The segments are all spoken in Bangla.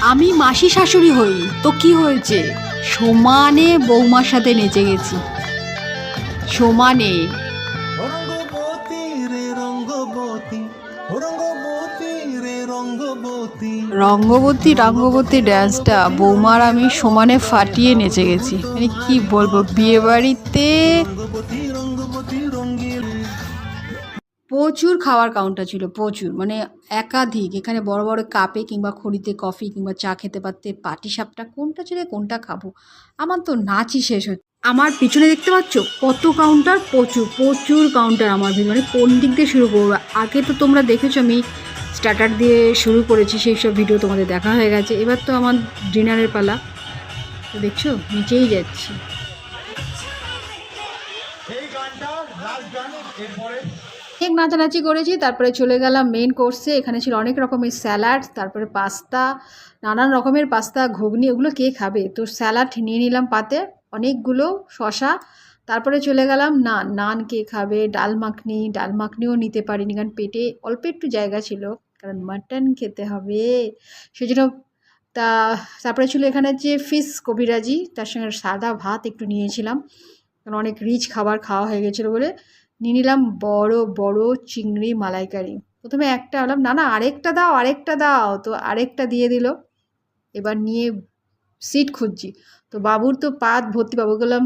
আমি মাসি শাশুড়ি হই তো কি হয়েছে? সমানে বৌমার সাথে নেচে গেছি। সমানে। রঙ্গবতী রঙ্গবতী। ড্যান্সটা বৌমার আমি সমানে ফাটিয়ে নেচে গেছি। মানে কি বলব বিয়ে বাড়িতে প্রচুর খাওয়ার কাউন্টার ছিল, প্রচুর। মানে একাধিক, এখানে বড় বড় কাপে কিংবা খড়িতে কফি কিংবা চা খেতে পারতে, পাটি সাপটা কোনটা ছেড়ে কোনটা খাব? আমার তো নাচই শেষ হচ্ছে। আমার পিছনে দেখতে পাচ্ছ কত কাউন্টার প্রচুর প্রচুর কাউন্টার আমার ভিতরে মানে কোন দিক দিয়ে শুরু করব? আগে তো তোমরা দেখেছ আমি স্টার্টার দিয়ে শুরু করেছি, সেই সব ভিডিও তোমাদের দেখা হয়ে গেছে। এবার তো আমার ডিনারের পালা। তো দেখছ? নিচেই যাচ্ছি। অনেক নাচানাচি করেছি, তারপরে চলে গেলাম মেন কোর্সে এখানে ছিল অনেক রকমের স্যালাড তারপরে পাস্তা নানান রকমের পাস্তা ঘুগনি, ওগুলো কে খাবে? তো স্যালাড নিয়ে নিলাম পাতে, অনেকগুলো শশা তারপরে চলে গেলাম নান নান কে খাবে? ডাল মাখনি, ডাল মাখনিও নিতে পারিনি কারণ পেটে অল্প একটু জায়গা ছিল, কারণ মাটন খেতে হবে। সেজন্য তা, তারপরে ছিল এখানে যে ফিশ কবিরাজি, তার সঙ্গে সাদা ভাত একটু নিয়েছিলাম। কারণ অনেক রিচ খাবার খাওয়া হয়ে গেছিল বলে। নিয়ে নিলাম বড় বড় চিংড়ি মালাইকারি। প্রথমে একটা বললাম না না, আরেকটা দাও আরেকটা দাও। তো আরেকটা দিয়ে দিল। এবার নিয়ে সিট খুঁজছি। তো বাবুর তো পাত ভর্তি বাবু বললাম,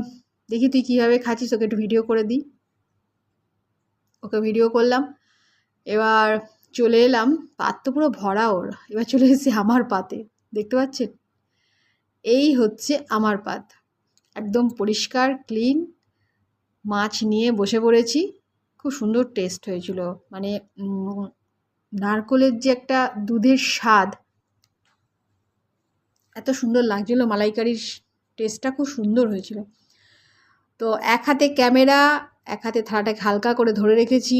দেখি তুই কীভাবে খাচ্ছিস? ওকে একটু ভিডিও করে দিই। ওকে ভিডিও করলাম। এবার চলে এলাম। পাত তো পুরো ভরা ওর। এবার চলে এসেছি আমার পাতে। দেখতে পাচ্ছেন? এই হচ্ছে আমার পাত। একদম পরিষ্কার ক্লিন মাছ নিয়ে বসে পড়েছি। খুব সুন্দর টেস্ট হয়েছিল। মানে নারকোলের যে একটা দুধের স্বাদ, এত সুন্দর লাগছিল। মালাইকারির টেস্টটা খুব সুন্দর হয়েছিল। তো এক হাতে ক্যামেরা, এক হাতে থালাটাকে হালকা করে ধরে রেখেছি।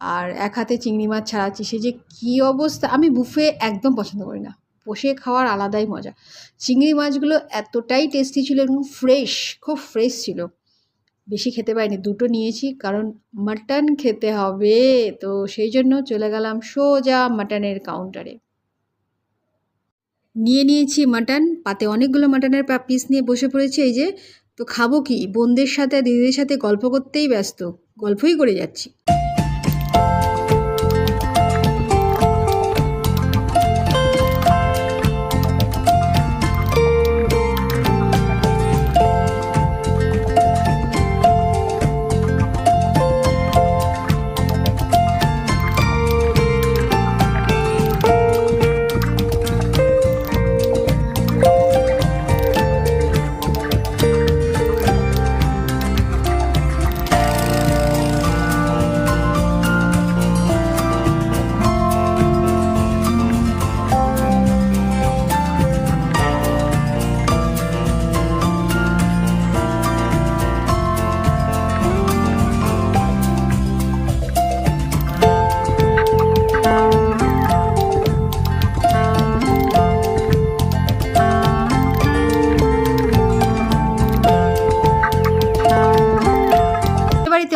আর এক হাতে চিংড়ি মাছ ছাড়াচ্ছি। সে যে কী অবস্থা, আমি বুফে একদম পছন্দ করি না। বসে খাওয়ার আলাদাই মজা। চিংড়ি মাছগুলো এতটাই টেস্টি ছিল এবং ফ্রেশ খুব ফ্রেশ ছিল। বেশি খেতে পারিনি, দুটো নিয়েছি কারণ মাটন খেতে হবে। তো সেই জন্য চলে গেলাম সোজা মাটনের কাউন্টারে নিয়ে নিয়েছি মাটন, পাতে অনেকগুলো মাটনের পিস নিয়ে বসে পড়েছি এই যে। তো খাব কি? বোনদের সাথে, দিদিদের সাথে গল্প করতেই ব্যস্ত, গল্পই করে যাচ্ছি।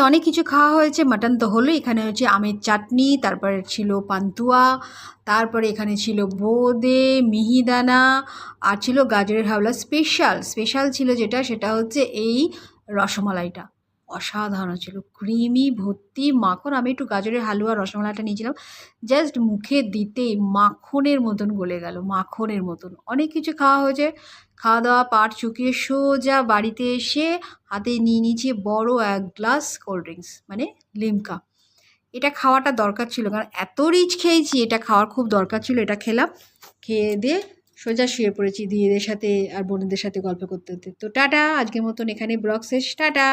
অনেক কিছু খাওয়া হয়েছে। মাটন তো হলো এখানে হচ্ছে আমের চাটনি, তারপরে ছিল পান্তুয়া, তারপরে এখানে ছিল বোঁদে, মিহিদানা, আর ছিল গাজরের হাওলা স্পেশাল স্পেশাল ছিল যেটা, সেটা হচ্ছে এই রসমালাইটা। অসাধারণ ছিল। ক্রিমি, ভর্তি, মাখন, আমি একটু গাজরের হালুয়া, রসমালাইটা নিয়েছিলাম। জাস্ট মুখে দিতেই মাখনের মতন গলে গেল, মাখনের মতন। অনেক কিছু খাওয়া হয়েছে। খাওয়া দাওয়া পাট চুকিয়ে সোজা বাড়িতে এসে হাতে নিয়ে নিয়েছি বড় এক গ্লাস কোল্ড ড্রিঙ্কস মানে লিমকা। এটা খাওয়াটা দরকার ছিল, কারণ এত রিচ খেয়েছি, এটা খাওয়ার খুব দরকার ছিল, এটা খেলাম। খেয়ে দিয়ে সোজা শুয়ে পড়েছি, দিদিদের সাথে আর বোনদের সাথে গল্প করতে করতে তো টাটা, আজকের মতন এখানে ব্লগ শেষ। টাটা!